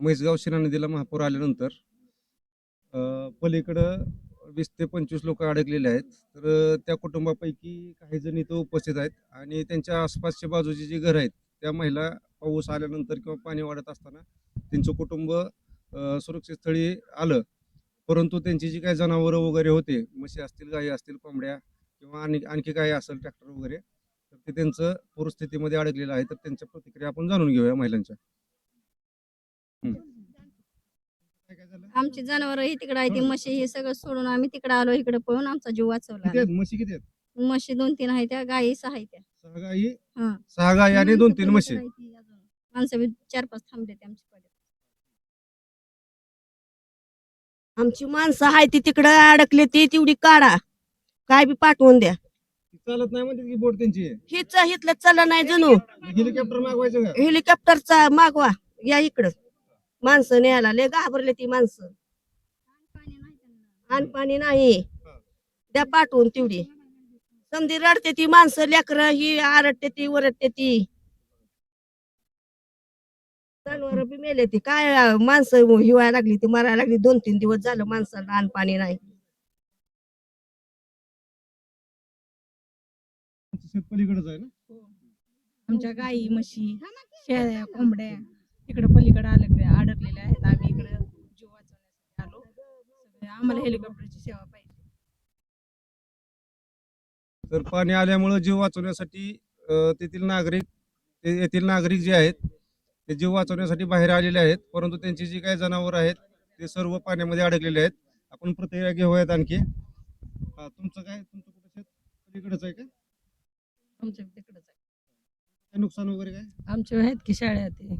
म्हैसगाव शिना नदीला महापूर आल्यानंतर पलीकडं वीस ते पंचवीस लोक अडकलेले आहेत. तर त्या कुटुंबापैकी काही जण इथं उपस्थित आहेत आणि त्यांच्या आसपासच्या बाजूची जी घरं आहेत त्या महिला पाऊस आल्यानंतर किंवा पाणी वाढत असताना त्यांचं कुटुंब सुरक्षित स्थळी आलं. परंतु त्यांची जी काही जनावरं वगैरे होते म्हशी असतील गायी असतील कोंबड्या किंवा आणि आणखी काही असेल ट्रॅक्टर वगैरे तर ते त्यांचं पूरस्थितीमध्ये अडकलेलं आहे. तर त्यांच्या प्रतिक्रिया आपण जाणून घेऊया महिलांच्या हम्म. काय काय झालं? आमची जनावर ही तिकडे आहे ती म्हशी हे सगळं सोडून आम्ही तिकडे आलो इकडे पळून आमचा जीव वाचवला किती आहेत? म्हशी किती आहेत? म्हशी दोन तीन आहे त्या गायी सहा आहे त्या. सहा गायी? हा. सहा आणि दोन तीन म्हशी. माणसं बी चार पाच थांबले ते आमच्या कडे आमची माणसं आहे ती तिकडं अडकले ती तेवढी काढा. काय बी पाठवून द्या. चालत नाही म्हणते की बोट त्यांची. हिच हिथलं चला नाही जणू हेलिकॉप्टर मागवायचं का? हेलिकॉप्टरचा मागवा या इकडं. माणसं न्यायला लय घाबरले ती माणसं. पाणी नाही त्यांना. आणि पाणी नाही. द्या पाठवून तेवढी. समधी रडते ती माणसं लेकरं ही आरडते ती वरडते ती. जनावर बी मेले ती. काय माणसं हिवायला लागली ती मरायला लागली. दोन तीन दिवस झालं माणसाला आणि पाणी नाही. शेत पलीकडेच आहे ना? आमच्या गाई म्हशी शेळ्या कोंबड्या. इकडे पलीकडे अडकले अडकलेल्या आहेत. आम्ही इकडे जीव वाचवण्यासाठी आलो. आम्हाला हेलिकॉप्टरची सेवा पाहिजे. तर पाणी आल्यामुळं जीव वाचवण्यासाठी अ, तेथील नागरिक ते येथील नागरिक जे आहेत ते जीव वाचवण्यासाठी बाहेर आलेले आहेत. परंतु त्यांची जी काही जनावर आहेत ते सर्व पाण्यामध्ये अडकलेले आहेत. आपण प्रतिक्रिया घेऊयात आणखी. हा, तुमचं काय? तुमचं कुठं शेत? पलीकडेच आहे का? आमच्या तिकडेच आहे. काय नुकसान वगैरे काय? आमचे आहेत की शाळा ते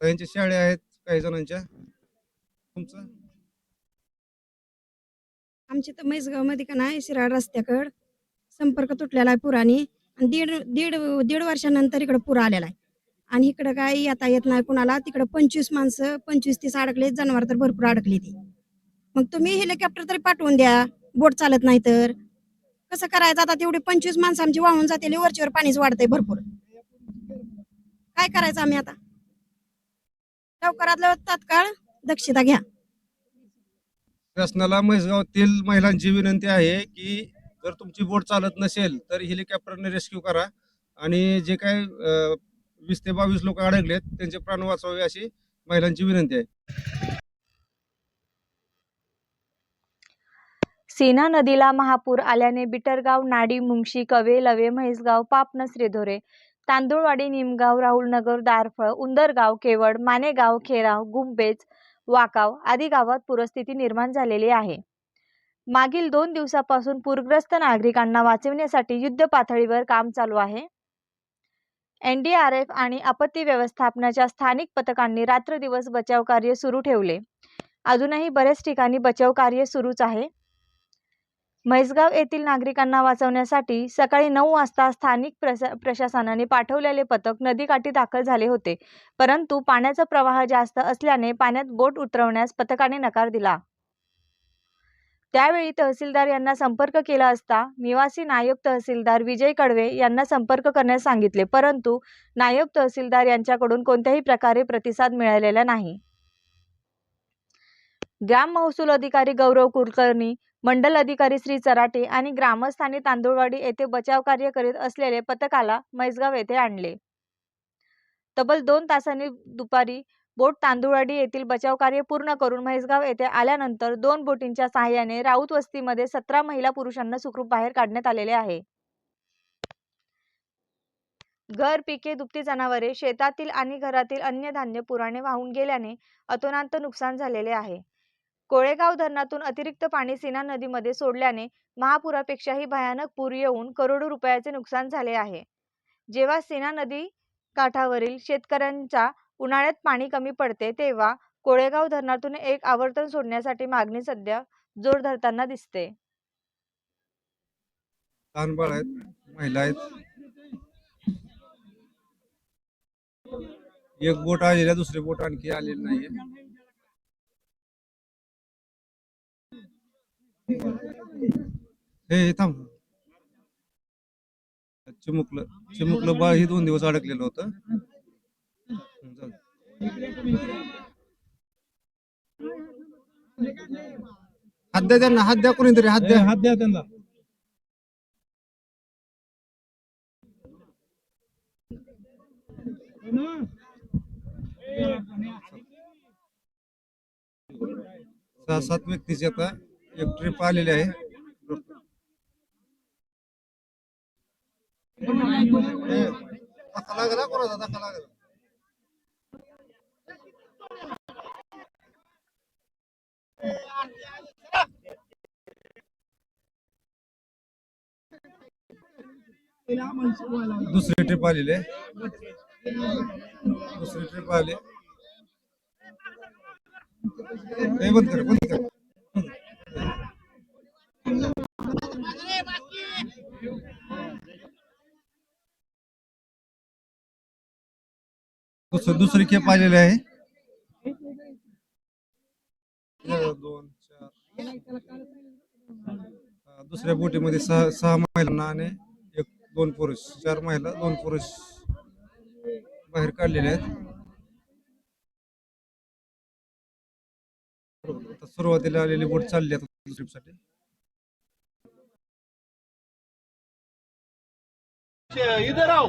आता शाळा आहेत काही जणांच्या. तुमचं? आमच्या तर म्हैसगावमध्ये का नाही शिराळ रस्त्याकड संपर्क तुटलेला आहे पुराने. आणि दीड दीड दीड वर्षानंतर इकडे पूर आलेला आहे. आणि इकडं काय येता येत नाही कुणाला. तिकडं पंचवीस माणसं पंचवीस तीस अडकले जनावर तर भरपूर अडकली ती. मग तुम्ही हेलिकॉप्टर तरी पाठवून द्या. बोट चालत नाही तर. कसं करायचं? आता तेवढे पंचवीस माणसं आमची वाहून जाते वरचीवर पाणीच वाढतंय भरपूर. काय करायचं आम्ही आता? लवकरात लवकर तात्काळ दक्षता घ्या. शासनाला म्हैसगावातील महिलांची विनंती आहे की जर तुमची बोट चालत नसेल तर हेलिकॉप्टरने रेस्क्यू करा. आणि जे काय अ, वीस ते बावीस लोक अडकलेत त्यांचे प्राण वाचवावे अशी महिलांची विनंती आहे. सीना नदीला महापूर आल्याने बिटरगाव नाडी मुंगशी कवे लवे म्हैसगाव पापनस रेधोरे तांदूळवाडी निमगाव राहुलनगर दारफळ उंदरगाव केवड मानेगाव खेराव गुंबेज वाकाव आदी गावात पूरस्थिती निर्माण झालेली आहे. मागील दोन दिवसापासून पूरग्रस्त नागरिकांना वाचवण्यासाठी युद्ध पातळीवर काम चालू आहे. एनडीआरएफ आणि आपत्ती व्यवस्थापनाच्या स्थानिक पथकांनी रात्रदिवस बचाव कार्य सुरू ठेवले. अजूनही बऱ्याच ठिकाणी बचाव कार्य सुरूच आहे. म्हैसगाव येथील नागरिकांना वाचवण्यासाठी सकाळी नऊ वाजता स्थानिक प्रशा प्रशासनाने पाठवलेले पथक नदीकाठी दाखल झाले होते. परंतु पाण्याचा प्रवाह जास्त असल्याने पाण्यात बोट उतरवण्यास पथकाने नकार दिला. त्यावेळी तहसीलदार यांना संपर्क केला असता निवासी नायब तहसीलदार विजय कडवे यांना संपर्क करण्यास सांगितले. परंतु नायब तहसीलदार यांच्याकडून कोणत्याही प्रकारे प्रतिसाद मिळालेला नाही. ग्राम महसूल अधिकारी गौरव कुलकर्णी मंडल अधिकारी श्री चराटे आणि ग्रामस्थांनी तांदूळवाडी येथे बचाव कार्य करीत असलेले पथकाला म्हैसगाव येथे आणले. तब्बल दोन तासांनी दुपारी बोट तांदूळवाडी येथील बचाव कार्य पूर्ण करून म्हैसगाव येथे आल्यानंतर दोन बोटींच्या सहाय्याने राऊत वस्तीमध्ये सतरा महिला पुरुषांना सुखरूप बाहेर काढण्यात आलेले आहे. घर पिके दुभती जनावरे शेतातील आणि घरातील अन्य धान्य पुराने वाहून गेल्याने अतोनांत नुकसान झालेले आहे. कोळेगाव धरणातून अतिरिक्त पाणी सीना नदीमध्ये सोडल्याने महापुरापेक्षाही भयानक पूर येऊन करोडो रुपयाचे नुकसान झाले आहे. जेव्हा सीना नदी काठावरील शेतकऱ्यांच्या उन्हाळ्यात पाणी कमी पडते तेव्हा कोळेगाव धरणातून एक आवर्तन सोडण्यासाठी मागणी सध्या जोर धरताना दिसते. लहान बाळ आहेत महिला आहेत. एक बोट आलेला दुसरी बोट आणखी आलेली नाहीये. हे थांब. चिमुकलं चिमुकलं बाळ ही दोन दिवस अडकलेलं होतं. हात द्या त्यांना हात द्या कोणीतरी हात द्या. हात द्या त्यांना. सहा सात व्यक्तीची आता एक ट्रिप आलेली आहे. ए, धक्का लागला कोणाचा? धक्का लागला. दुसरी ट्रिप आलेली आहे. दुसरी ट्रिप आली. ए, बंद कर बंद कर. दुसरी दुसरी खेप एक, दोन चार. अं, दुसऱ्या बोटीमध्ये सहा सहा एक दोन पुरुष चार महिला दोन पुरुष बाहेर काढलेले आहेत. आता सुरुवातीला आलेली बोट चालली आता इधर आओ।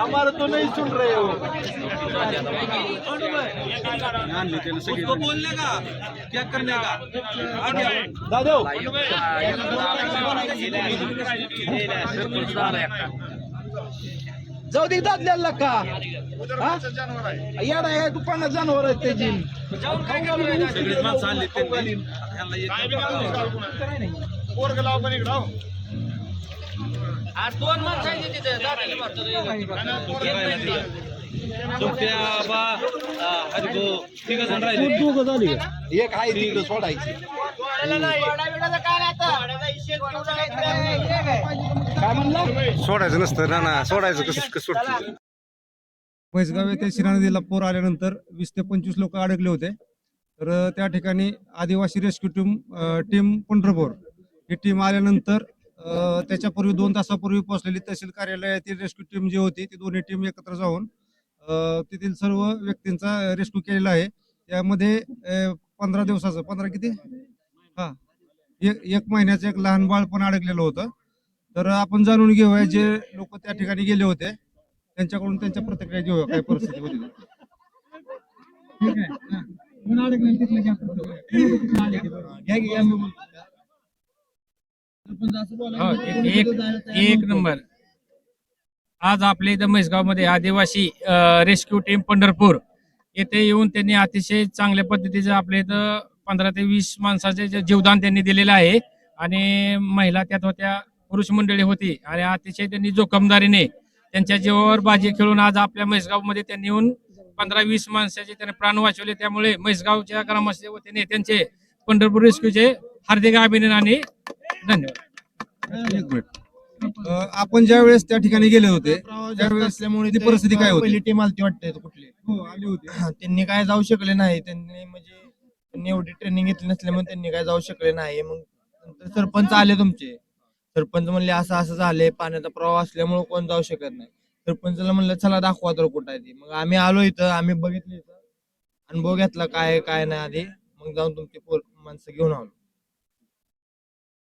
हमारा तो नहीं सुन रहे हो। उसको बोलने का क्या करने का? दादा। जाऊ दे दादल्याला का। हा? येडा आहे दुकानात जनावर आहेत त्याची एक आहे तिकडे सोडायची. काय म्हणला? सोडायचं नसतं ना ना सोडायचं कसं कसं सोडतं म्हैसगाव येथे शिरा नदीला पूर आल्यानंतर वीस ते पंचवीस लोक अडकले होते. तर त्या ठिकाणी आदिवासी रेस्क्यू टीम टीम पंढरपूर. ही टीम आल्यानंतर त्याच्यापूर्वी दोन तासापूर्वी पोहोचलेली तहसील कार्यालयातील रेस्क्यू टीम जी होती ती दोन्ही टीम एकत्र जाऊन तेथील सर्व व्यक्तींचा रेस्क्यू केलेला आहे. त्यामध्ये पंधरा दिवसाचं पंधरा किती? हा. एक एक महिन्याचं एक लहान बाळ पण अडकलेलं होतं. तर आपण जाणून घेऊया जे लोक त्या ठिकाणी गेले होते त्यांच्याकडून त्यांच्या प्रतिक्रिया घेऊया काय परिस्थिती होती. ते. हो, एक एक नंबर. आज आपल्या इथं म्हैसगावमध्ये आदिवासी रेस्क्यू टीम पंढरपूर येथे येऊन त्यांनी अतिशय चांगल्या पद्धतीचं आपल्या इथं पंधरा ते वीस माणसाचे जे जीवदान त्यांनी दिलेलं आहे. आणि महिला त्यात होत्या पुरुष मंडळी होती. आणि अतिशय त्यांनी जोखमदारीने त्यांच्या जीवावर बाजी खेळून आज आपल्या म्हैसगावमध्ये त्यांनी येऊन पंधरा वीस माणसाचे त्यांनी प्राण वाचवले. त्यामुळे म्हैसगावच्या ग्रामस्थांच्या वतीने त्यांचे पंढरपूर रेस्क्यूचे हार्दिक अभिनंदन आणि धन्यवाद. एक मिनिट अं, आपण ज्या वेळेस त्या ठिकाणी गेले होते त्यावेळेस असल्यामुळे ती परिस्थिती काय होती? पहिली टीम आलती वाटते कुठली. हो आली होती. त्यांनी काय जाऊ शकले नाही. त्यांनी म्हणजे त्यांनी एवढी ट्रेनिंग घेतली नसल्यामुळे त्यांनी काय जाऊ शकले नाही. मग नंतर सरपंच आले तुमचे. सरपंच म्हणले असं असं झालंय. पाण्याचा प्रवाह असल्यामुळे कोण जाऊ शकत नाही. सरपंचाला म्हणलं चला दाखवा तर कुठं आहे ती. मग आम्ही आलो इथं आम्ही बघितलं इथं. अनुभव घेतला काय आहे, काय नाही आधी. मग जाऊन तुमची पोर माणसं घेऊन आलो.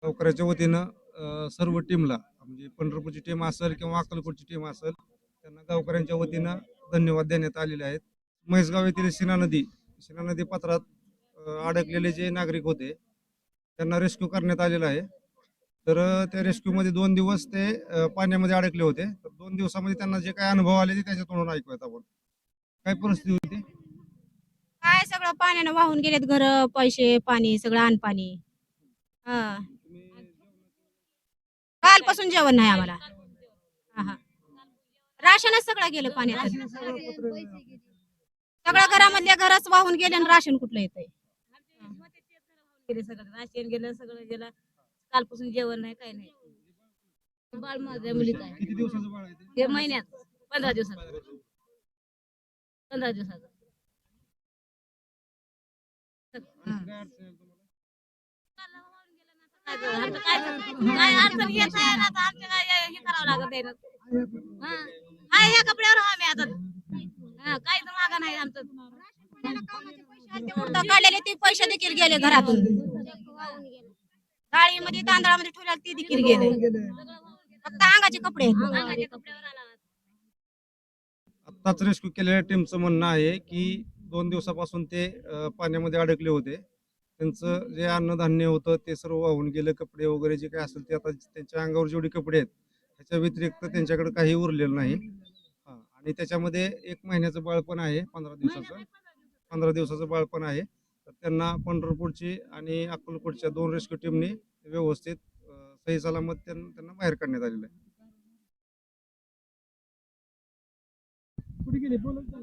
गावकऱ्याच्या वतीनं सर्व टीमला म्हणजे पंढरपूरची टीम असेल किंवा अक्कलकोटची टीम असेल त्यांना गावकऱ्यांच्या वतीनं धन्यवाद देण्यात आलेले आहेत. म्हैसगाव येथील सिना नदी सिना नदी पात्रात अडकलेले जे नागरिक होते त्यांना रेस्क्यू करण्यात आलेला आहे. तर त्या रेस्क्यूमध्ये मध्ये दोन दिवस ते पाण्यामध्ये अडकले होते. तर दोन दिवसामध्ये त्यांना जे काय अनुभव आले ते त्याच्या तोंडून ऐकूयात आपण. काय परिस्थिती होती? काय सगळं पाण्यानं वाहून गेलेत घर पैसे पाणी सगळं अनपाणी. हा. कालपासून जेवण नाही आम्हाला. हा, हा. राशनच सगळं गेलं पाण्यात सगळं घरामधल्या घरच वाहून गेले आणि राशन कुठलं येतंय? गेले सगळं राशन गेलं सगळं गेलं. कालपासून जेवण नाही काही नाही. बाळ माझ्या मुलीचं आहे. किती दिवसाचं बाळ आहे ते? ते महिन्यात. पंधरा दिवसात पंधरा काय अडचण? तुम्हाला? काय करू? अडचण येत आहे आता आमच्या काय हे करावं लागत आहे ना हा. ह्या कपड्यावर हा मी आता हा काहीच मागा नाही आमचं काढलेले ते पैसे देखील गेले घरातून डाळीमध्ये तांदळामध्ये ठेवलेले ते देखील गेले फक्त अंगाचे कपडे आहेत. कपड्यावर आला आत्ताच रेस्क्यू केलेल्या टीमचं म्हणणं आहे की दोन दिवसापासून ते अ, पाण्यामध्ये अडकले होते त्यांचं जे अन्नधान्य होतं ते सर्व वाहून गेलं. कपडे वगैरे जे काही असेल ते आता त्यांच्या अंगावर जेवढी कपडे आहेत ह्याच्या व्यतिरिक्त त्यांच्याकडे काही उरलेलं नाही. आणि त्याच्यामध्ये एक महिन्याचं बाळपण आहे पंधरा दिवसाचं. पंधरा दिवसाचं बाळपण आहे. तर त्यांना पंढरपूरची आणि अक्कलकोटच्या दोन रेस्क्यू टीमनी व्यवस्थित सही सलामत त्यां- त्यांना बाहेर काढण्यात आलेलं आहे. कुठे गेले? बोलत